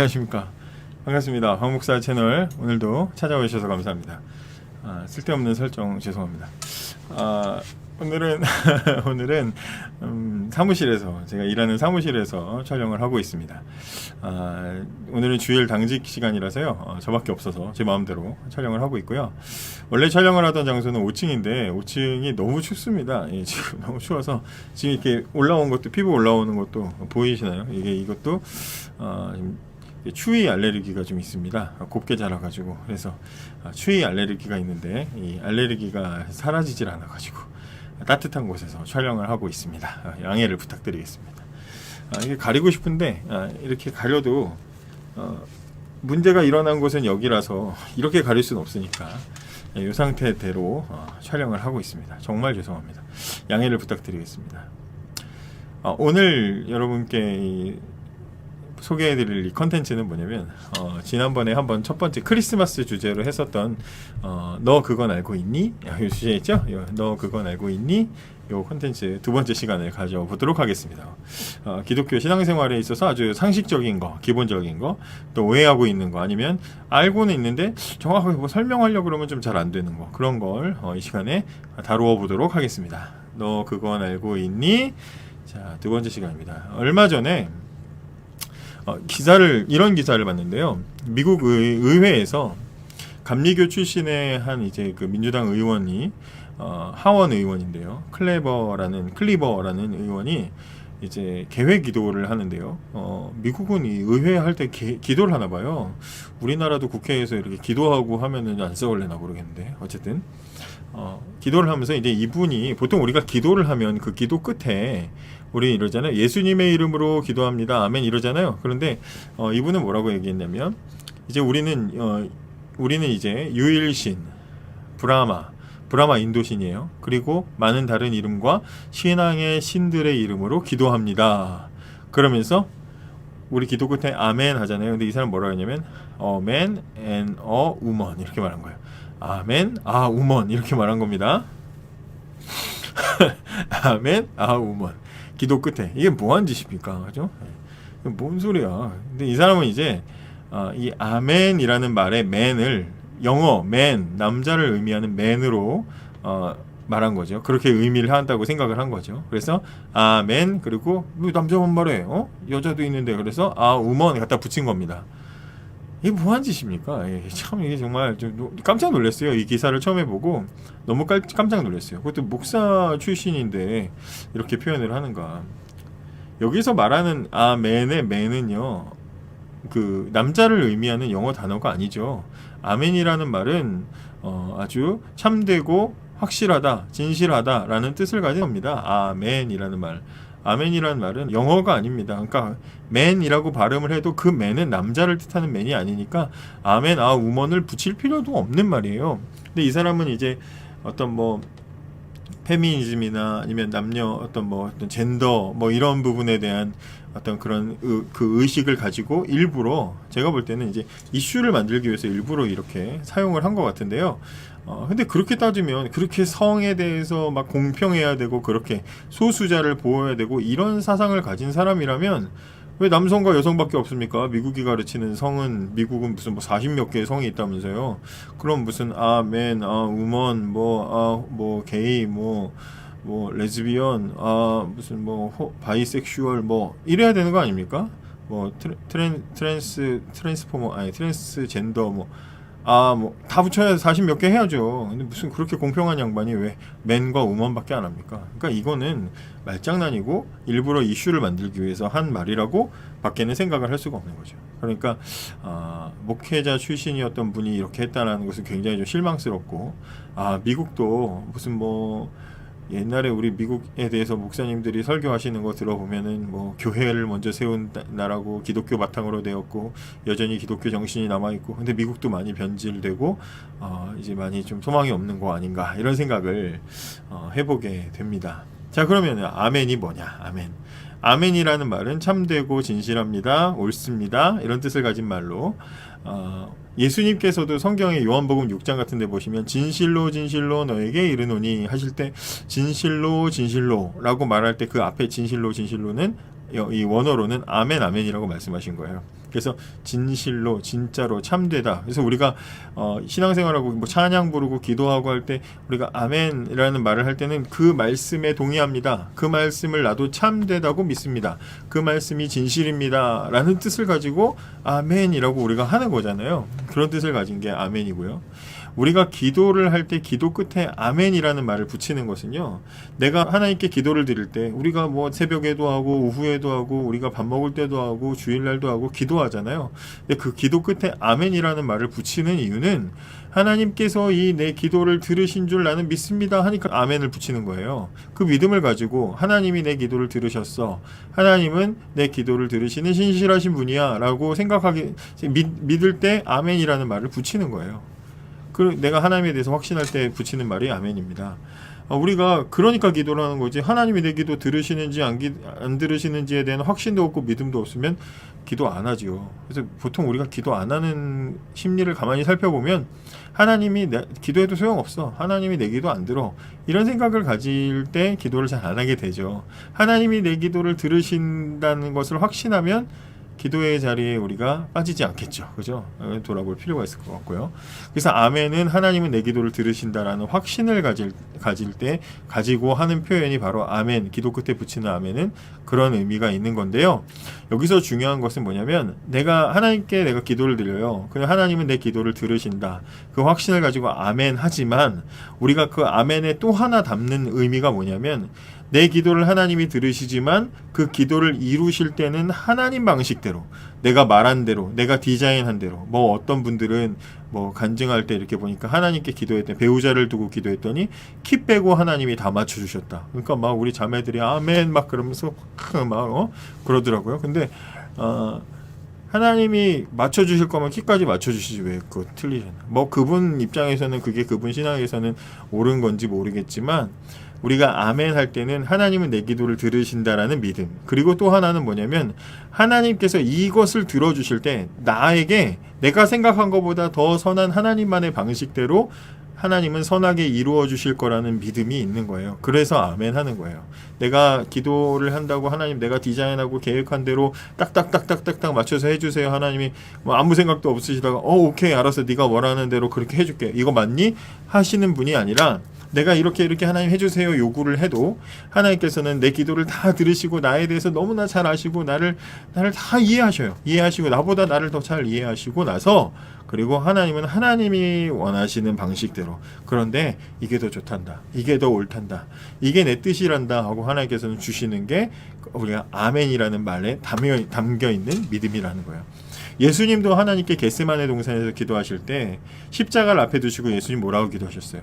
안녕하십니까. 반갑습니다. 황 목사 채널 오늘도 찾아와 주셔서 감사합니다. 아, 쓸데없는 설정 죄송합니다. 아, 오늘은 오늘은 음, 사무실에서 제가 일하는 사무실에서 촬영을 하고 있습니다. 아, 오늘은 주일 당직 시간이라서요. 어, 저밖에 없어서 제 마음대로 촬영을 하고 있고요. 원래 촬영을 하던 장소는 5층인데 5층이 너무 춥습니다. 예, 지금 너무 추워서 지금 이렇게 올라온 것도 피부 올라오는 것도 보이시나요? 이게 이것도 어, 추위 알레르기가 좀 있습니다. 곱게 자라가지고 그래서 아, 추위 알레르기가 있는데 이 알레르기가 사라지질 않아가지고 따뜻한 곳에서 촬영을 하고 있습니다. 아, 양해를 부탁드리겠습니다. 아, 이게 가리고 싶은데 아, 이렇게 가려도 어, 문제가 일어난 곳은 여기라서 이렇게 가릴 수는 없으니까 이 상태대로 어, 촬영을 하고 있습니다. 정말 죄송합니다. 양해를 부탁드리겠습니다. 어, 오늘 여러분께 이 소개해드릴 이 컨텐츠는 뭐냐면 어, 지난번에 한번 첫 번째 크리스마스 주제로 했었던 어, 너 그건 알고 있니? 야, 이 주제였죠? 요, 너 그건 알고 있니? 요 컨텐츠 두 번째 시간을 가져보도록 하겠습니다. 어, 기독교 신앙생활에 있어서 아주 상식적인 거, 기본적인 거, 또 오해하고 있는 거 아니면 알고는 있는데 정확하게 뭐 설명하려고 그러면 좀 잘 안 되는 거 그런 걸 어, 이 시간에 다루어 보도록 하겠습니다. 너 그건 알고 있니? 자, 두 번째 시간입니다. 얼마 전에 어, 기사를 이런 기사를 봤는데요. 미국 의, 의회에서 감리교 출신의 한 이제 그 민주당 의원이 어, 하원 의원인데요. 클레버라는 클리버라는 의원이 이제 개회 기도를 하는데요. 어, 미국은 이 의회 할 때 기도를 하나 봐요. 우리나라도 국회에서 이렇게 기도하고 하면은 안 써올래나 모르겠는데 어쨌든 어, 기도를 하면서 이제 이분이 보통 우리가 기도를 하면 그 기도 끝에 우리 이러잖아요. 예수님의 이름으로 기도합니다. 아멘 이러잖아요. 그런데 어, 이분은 뭐라고 얘기했냐면 이제 우리는 어, 우리는 이제 유일신 브라마 브라마 인도신이에요. 그리고 많은 다른 이름과 신앙의 신들의 이름으로 기도합니다. 그러면서 우리 기도 끝에 아멘 하잖아요. 근데 이 사람 뭐라고 했냐면 어멘 앤어 우먼 이렇게 말한 거예요. 아멘 아 우먼 이렇게 말한 겁니다. 아멘 아 우먼 기도 끝에 이게 뭐한 짓입니까? 그죠? 이게 뭔 소리야? 근데 이 사람은 이제 어, 이 아멘이라는 말의 맨을 영어 맨 남자를 의미하는 맨으로 어, 말한 거죠. 그렇게 의미를 한다고 생각을 한 거죠. 그래서 아멘 그리고 뭐 남자만 말해, 어 여자도 있는데 그래서 아 우먼 갖다 붙인 겁니다. 이게 뭐한 짓입니까? 예, 참 이게 정말 좀 깜짝 놀랐어요. 이 기사를 처음에 보고 너무 깔, 깜짝 놀랐어요. 그것도 목사 출신인데 이렇게 표현을 하는가? 여기서 말하는 아멘의 맨은요, 그 남자를 의미하는 영어 단어가 아니죠. 아멘이라는 말은 어, 아주 참되고 확실하다, 진실하다라는 뜻을 가진 겁니다. 아멘이라는 말. 아멘이라는 말은 영어가 아닙니다. 그러니까 맨이라고 발음을 해도 그 맨은 남자를 뜻하는 맨이 아니니까 아멘 아 우먼을 붙일 필요도 없는 말이에요. 근데 이 사람은 이제 어떤 뭐 페미니즘이나 아니면 남녀 어떤 뭐 어떤 젠더 뭐 이런 부분에 대한 어떤 그런 의, 그 의식을 가지고 일부러 제가 볼 때는 이제 이슈를 만들기 위해서 일부러 이렇게 사용을 한 것 같은데요. 어, 근데 그렇게 따지면 그렇게 성에 대해서 막 공평해야 되고 그렇게 소수자를 보호해야 되고 이런 사상을 가진 사람이라면 왜 남성과 여성밖에 없습니까? 미국이 가르치는 성은 미국은 무슨 뭐 40몇 개의 성이 있다면서요. 그럼 무슨 아, 맨, 아, 우먼, 뭐, 아, 뭐, 게이, 뭐, 뭐, 레즈비언, 아, 무슨 뭐, 호, 바이섹슈얼, 뭐, 이래야 되는 거 아닙니까? 뭐, 트랜, 트랜스, 트랜스포머, 아니, 트랜스젠더, 뭐, 아, 뭐, 다 붙여야 40 몇 개 해야죠. 근데 무슨 그렇게 공평한 양반이 왜 맨과 우먼밖에 안 합니까? 그러니까 이거는 말장난이고 일부러 이슈를 만들기 위해서 한 말이라고 밖에는 생각을 할 수가 없는 거죠. 그러니까, 아, 목회자 출신이었던 분이 이렇게 했다는 것은 굉장히 좀 실망스럽고, 아, 미국도 무슨 뭐, 옛날에 우리 미국에 대해서 목사님들이 설교하시는 거 들어보면은 뭐 교회를 먼저 세운 나라고 기독교 바탕으로 되었고 여전히 기독교 정신이 남아 있고 근데 미국도 많이 변질되고 어 이제 많이 좀 소망이 없는 거 아닌가 이런 생각을 어 해보게 됩니다. 자 그러면 아멘이 뭐냐? 아멘. 아멘이라는 말은 참되고 진실합니다, 옳습니다 이런 뜻을 가진 말로 어, 예수님께서도 성경의 요한복음 6장 같은 데 보시면 진실로 진실로 너에게 이르노니 하실 때 진실로 진실로라고 말할 때 그 앞에 진실로 진실로는 이 원어로는 아멘 아멘이라고 말씀하신 거예요. 그래서 진실로 진짜로 참되다. 그래서 우리가 어, 신앙생활하고 뭐 찬양 부르고 기도하고 할 때 우리가 아멘이라는 말을 할 때는 그 말씀에 동의합니다. 그 말씀을 나도 참되다고 믿습니다. 그 말씀이 진실입니다라는 뜻을 가지고 아멘이라고 우리가 하는 거잖아요. 그런 뜻을 가진 게 아멘이고요. 우리가 기도를 할 때 기도 끝에 아멘이라는 말을 붙이는 것은요. 내가 하나님께 기도를 드릴 때 우리가 뭐 새벽에도 하고 오후에도 하고 우리가 밥 먹을 때도 하고 주일날도 하고 기도하잖아요. 근데 그 기도 끝에 아멘이라는 말을 붙이는 이유는 하나님께서 이 내 기도를 들으신 줄 나는 믿습니다 하니까 아멘을 붙이는 거예요. 그 믿음을 가지고 하나님이 내 기도를 들으셨어. 하나님은 내 기도를 들으시는 신실하신 분이야 라고 생각하기 믿, 믿을 때 아멘이라는 말을 붙이는 거예요. 그 내가 하나님에 대해서 확신할 때 붙이는 말이 아멘입니다. 어, 우리가 그러니까 기도를 하는 거지 하나님이 내 기도 들으시는지 안, 기, 안 들으시는지에 대한 확신도 없고 믿음도 없으면 기도 안 하지요. 그래서 보통 우리가 기도 안 하는 심리를 가만히 살펴보면 하나님이 내, 기도해도 소용없어. 하나님이 내 기도 안 들어. 이런 생각을 가질 때 기도를 잘 안 하게 되죠. 하나님이 내 기도를 들으신다는 것을 확신하면 기도의 자리에 우리가 빠지지 않겠죠. 그죠? 어, 돌아볼 필요가 있을 것 같고요. 그래서 아멘은 하나님은 내 기도를 들으신다라는 확신을 가질, 가질 때 가지고 하는 표현이 바로 아멘, 기도 끝에 붙이는 아멘은 그런 의미가 있는 건데요. 여기서 중요한 것은 뭐냐면 내가 하나님께 내가 기도를 드려요. 근데 하나님은 내 기도를 들으신다. 그 확신을 가지고 아멘 하지만 우리가 그 아멘에 또 하나 담는 의미가 뭐냐면 내 기도를 하나님이 들으시지만 그 기도를 이루실 때는 하나님 방식대로 내가 말한 대로 내가 디자인한 대로 뭐 어떤 분들은 뭐 간증할 때 이렇게 보니까 하나님께 기도했더니 배우자를 두고 기도했더니 키 빼고 하나님이 다 맞춰 주셨다. 그러니까 막 우리 자매들이 아멘 막 그러면서 막 어? 그러더라고요. 근데 어. 하나님이 맞춰주실 거면 키까지 맞춰주시지 왜 그거 틀리잖아. 뭐 그분 입장에서는 그게 그분 신앙에서는 옳은 건지 모르겠지만 우리가 아멘 할 때는 하나님은 내 기도를 들으신다라는 믿음. 그리고 또 하나는 뭐냐면 하나님께서 이것을 들어주실 때 나에게 내가 생각한 것보다 더 선한 하나님만의 방식대로 하나님은 선하게 이루어 주실 거라는 믿음이 있는 거예요. 그래서 아멘 하는 거예요. 내가 기도를 한다고 하나님 내가 디자인하고 계획한 대로 딱딱딱딱딱딱 맞춰서 해주세요. 하나님이 뭐 아무 생각도 없으시다가 어 오케이 알았어 네가 원하는 대로 그렇게 해줄게. 이거 맞니? 하시는 분이 아니라 내가 이렇게 이렇게 하나님 해주세요 요구를 해도 하나님께서는 내 기도를 다 들으시고 나에 대해서 너무나 잘 아시고 나를 나를 다 이해하셔요. 이해하시고 나보다 나를 더 잘 이해하시고 나서 그리고 하나님은 하나님이 원하시는 방식대로 그런데 이게 더 좋단다. 이게 더 옳단다. 이게 내 뜻이란다 하고 하나님께서는 주시는 게 우리가 아멘이라는 말에 담겨, 있는 믿음이라는 거예요. 예수님도 하나님께 겟세마네 동산에서 기도하실 때 십자가를 앞에 두시고 예수님 뭐라고 기도하셨어요?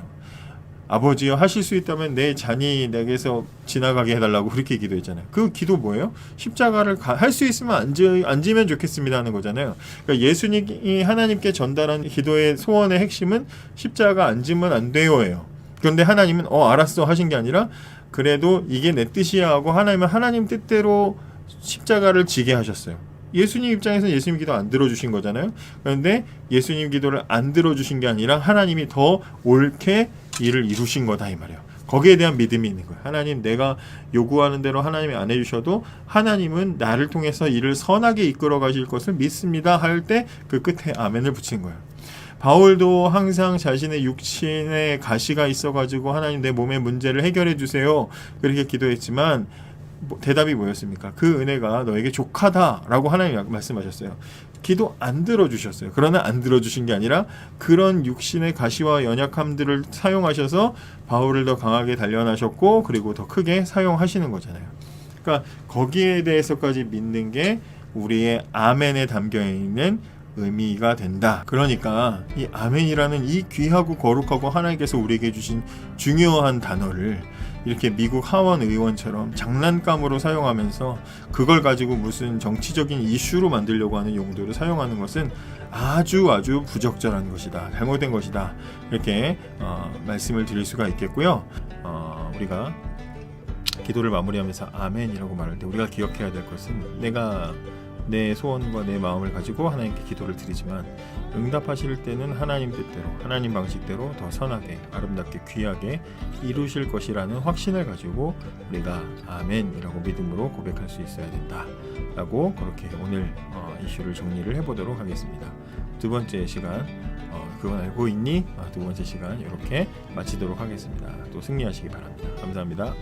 아버지여 하실 수 있다면 내 잔이 내게서 지나가게 해달라고 그렇게 기도했잖아요. 그 기도 뭐예요? 십자가를 할 수 있으면 앉으, 앉으면 좋겠습니다 하는 거잖아요. 그러니까 예수님이 하나님께 전달한 기도의 소원의 핵심은 십자가 앉으면 안 돼요예요. 그런데 하나님은 어 알았어 하신 게 아니라 그래도 이게 내 뜻이야 하고 하나님은 하나님 뜻대로 십자가를 지게 하셨어요. 예수님 입장에서 예수님 기도 안 들어주신 거잖아요. 그런데 예수님 기도를 안 들어주신 게 아니라 하나님이 더 옳게 일을 이루신 거다 이 말이에요. 거기에 대한 믿음이 있는 거예요. 하나님 내가 요구하는 대로 하나님이 안 해주셔도 하나님은 나를 통해서 일을 선하게 이끌어 가실 것을 믿습니다 할 때 그 끝에 아멘을 붙인 거예요. 바울도 항상 자신의 육신에 가시가 있어가지고 하나님 내 몸의 문제를 해결해 주세요 그렇게 기도했지만 뭐, 대답이 뭐였습니까? 그 은혜가 너에게 족하다라고 하나님 말씀하셨어요. 기도 안 들어주셨어요. 그러나 안 들어주신 게 아니라 그런 육신의 가시와 연약함들을 사용하셔서 바울을 더 강하게 단련하셨고 그리고 더 크게 사용하시는 거잖아요. 그러니까 거기에 대해서까지 믿는 게 우리의 아멘에 담겨 있는 의미가 된다. 그러니까 이 아멘이라는 이 귀하고 거룩하고 하나님께서 우리에게 주신 중요한 단어를 이렇게 미국 하원 의원처럼 장난감으로 사용하면서 그걸 가지고 무슨 정치적인 이슈로 만들려고 하는 용도로 사용하는 것은 아주 아주 부적절한 것이다. 잘못된 것이다. 이렇게 어, 말씀을 드릴 수가 있겠고요. 어, 우리가 기도를 마무리하면서 아멘이라고 말할 때 우리가 기억해야 될 것은 내가 내 소원과 내 마음을 가지고 하나님께 기도를 드리지만 응답하실 때는 하나님 뜻대로 하나님 방식대로 더 선하게 아름답게 귀하게 이루실 것이라는 확신을 가지고 우리가 아멘이라고 믿음으로 고백할 수 있어야 된다라고 그렇게 오늘 어, 이슈를 정리를 해보도록 하겠습니다. 두 번째 시간 어, 그건 알고 있니? 아, 두 번째 시간 이렇게 마치도록 하겠습니다. 또 승리하시기 바랍니다. 감사합니다.